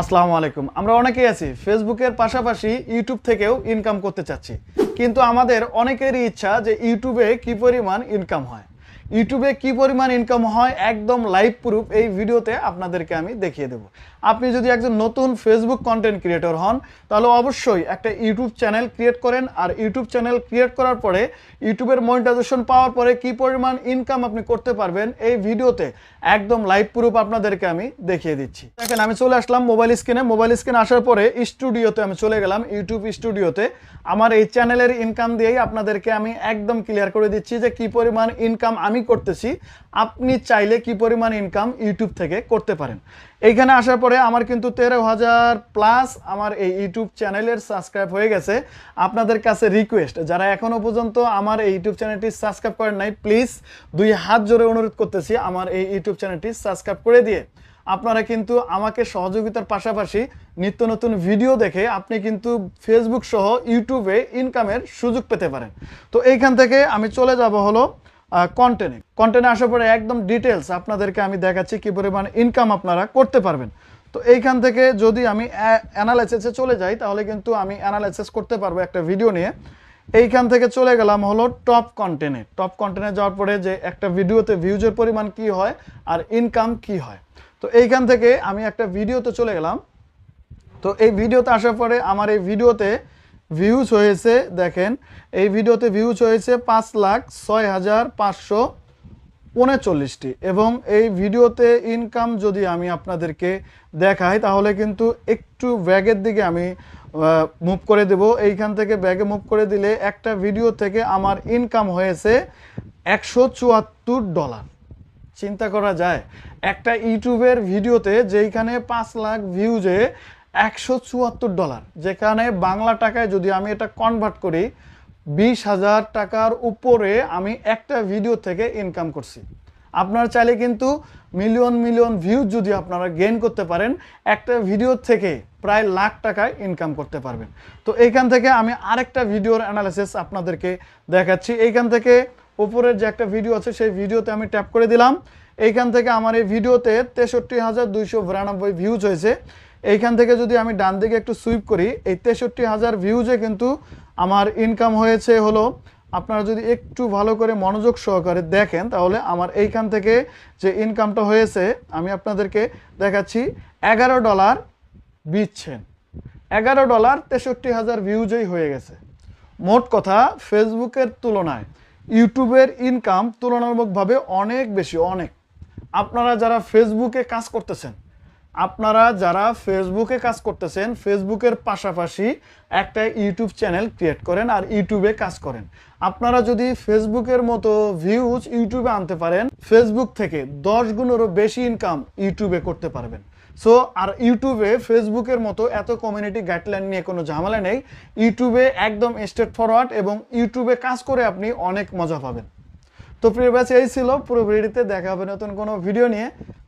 আসসালামু আলাইকুম। আমরা অনেকেই আছি ফেসবুকের পাশাপাশি ইউটিউব থেকেও ইনকাম করতে চাচ্ছি। কিন্তু আমাদের অনেকেরই ইচ্ছা যে ইউটিউবে কী পরিমাণ ইনকাম হয়। ইউটিউবে কি পরিমাণ ইনকাম হয় একদম লাইভ প্রুফ এই ভিডিওতে আপনাদেরকে আমি দেখিয়ে দেব। আপনি যদি একজন নতুন ফেসবুক কন্টেন্ট ক্রিয়েটর হন, তাহলে অবশ্যই একটা ইউটিউব চ্যানেল ক্রিয়েট করেন। আর ইউটিউব চ্যানেল ক্রিয়েট করার পরে ইউটিউবের মনিটাইজেশন পাওয়ার পরে কি পরিমাণ ইনকাম আপনি করতে পারবেন এই ভিডিওতে একদম লাইভ প্রুফ আপনাদেরকে আমি দেখিয়ে দিচ্ছি। দেখেন, আমি চলে আসলাম মোবাইল স্ক্রিনে মোবাইল স্ক্রিনে আসার পরে স্টুডিওতে আমি চলে গেলাম। ইউটিউব স্টুডিওতে আমার এই চ্যানেলের ইনকাম দিয়েই আপনাদেরকে আমি একদম ক্লিয়ার করে দিচ্ছি যে কি পরিমাণ ইনকাম আমি করতেছি, আপনি চাইলে কি পরিমাণ ইনকাম ইউটিউব থেকে করতে পারেন। এইখানে আসার পরে আমার কিন্তু তেরো হাজার প্লাস আমার এই ইউটিউব চ্যানেলের সাবস্ক্রাইব হয়ে গেছে। আপনাদের কাছে রিকোয়েস্ট যারা এখনও পর্যন্ত আমার এই ইউটিউব চ্যানেলটি সাবস্ক্রাইব করেন নাই প্লিজ দুই হাত জোরে অনুরোধ করতেছি আমার এই ইউটিউব চ্যানেলটি সাবস্ক্রাইব করে দিয়ে। আপনারা কিন্তু আমাকে সহযোগিতার পাশাপাশি নিত্য নতুন ভিডিও দেখে আপনি কিন্তু ফেসবুক সহ ইউটিউবে ইনকামের সুযোগ পেতে পারেন। তো এইখান থেকে আমি চলে যাব হলো কন্টেন্টে কন্টেনে আসার পরে একদম ডিটেলস আপনাদেরকে আমি দেখাচ্ছি কী পরিমাণ ইনকাম আপনারা করতে পারবেন। তো এইখান থেকে যদি আমি অ্যানালাইসিসে চলে যাই, তাহলে কিন্তু আমি অ্যানালাইসিস করতে পারব একটা ভিডিও নিয়ে। এইখান থেকে চলে গেলাম হলো টপ কন্টেন্টে টপ কন্টেন্টে যাওয়ার পরে যে একটা ভিডিওতে ভিউজের পরিমাণ কি হয় আর ইনকাম কি হয়। তো এইখান থেকে আমি একটা ভিডিওতে চলে গেলাম। তো এই ভিডিওতে আসার পরে আমার এই ভিডিওতে ভিউজ হয়েছে, দেখেন, এই ভিডিওতে ভিউজ হয়েছে পাঁচ লাখ ছয় হাজার পাঁচশো উনচল্লিশটি। এবং এই ভিডিওতে ইনকাম যদি আমি আপনাদেরকে দেখাই, তাহলে কিন্তু একটু ব্যাগের দিকে আমি মুভ করে দেব। এইখান থেকে ব্যাগে মুভ করে দিলে একটা ভিডিও থেকে আমার ইনকাম হয়েছে একশো চুয়াত্তর ডলার চিন্তা করা যায়, একটা ইউটিউবের ভিডিওতে যেইখানে পাঁচ লাখ ভিউজে একশো চুয়াত্তর ডলার যেখানে বাংলা টাকায় যদি আমি এটা কনভার্ট করি, বিশ হাজার টাকার উপরে আমি একটা ভিডিও থেকে ইনকাম করছি। আপনারা চাইলে কিন্তু মিলিয়ন মিলিয়ন ভিউজ যদি আপনারা গেইন করতে পারেন, একটা ভিডিও থেকে প্রায় লাখ টাকায় ইনকাম করতে পারবেন। তো এইখান থেকে আমি আরেকটা ভিডিওর অ্যানালাইসিস আপনাদেরকে দেখাচ্ছি। এইখান থেকে উপরের যে একটা ভিডিও আছে, সেই ভিডিওতে আমি ট্যাপ করে দিলাম। এইখান থেকে আমার এই ভিডিওতে তেষট্টি হাজার দুইশো বিরানব্বই ভিউজ হয়েছে। এইখান থেকে যদি আমি ডান দিকে একটু সুইপ করি, এই তেষট্টি হাজার ভিউজে কিন্তু আমার ইনকাম হয়েছে হলো, আপনারা যদি একটু ভালো করে মনোযোগ সহকারে দেখেন, তাহলে আমার এইখান থেকে যে ইনকামটা হয়েছে, আমি আপনাদেরকে দেখাচ্ছি, এগারো ডলার বিচ্ছেন। এগারো ডলার তেষট্টি হাজার ভিউজেই হয়ে গেছে। মোট কথা ফেসবুকের তুলনায় ইউটিউবের ইনকাম তুলনামূলকভাবে অনেক বেশি, অনেক। আপনারা যারা ফেসবুকে কাজ করতেছেন আপনারা যারা ফেসবুকে কাজ করতেছেন ফেসবুকের পাশাপাশি একটা ইউটিউব চ্যানেল ক্রিয়েট করেন আর ইউটিউবে কাজ করেন। আপনারা যদি ফেসবুকের মতো ভিউজ ইউটিউবে আনতে পারেন ফেসবুক থেকে দশ গুণেরও বেশি ইনকাম ইউটিউবে করতে পারবেন। সো আর ইউটিউবে ফেসবুকের মতো এত কমিউনিটি গাইডলাইন নিয়ে কোনো ঝামেলা নেই। ইউটিউবে একদম স্ট্রেট ফরওয়ার্ড এবং ইউটিউবে কাজ করে আপনি অনেক মজা পাবেন। তো প্রিয় ব্যাচ, এই ছিল পুরো ভিডিওতে দেখা হবে নতুন কোনো ভিডিও নিয়ে।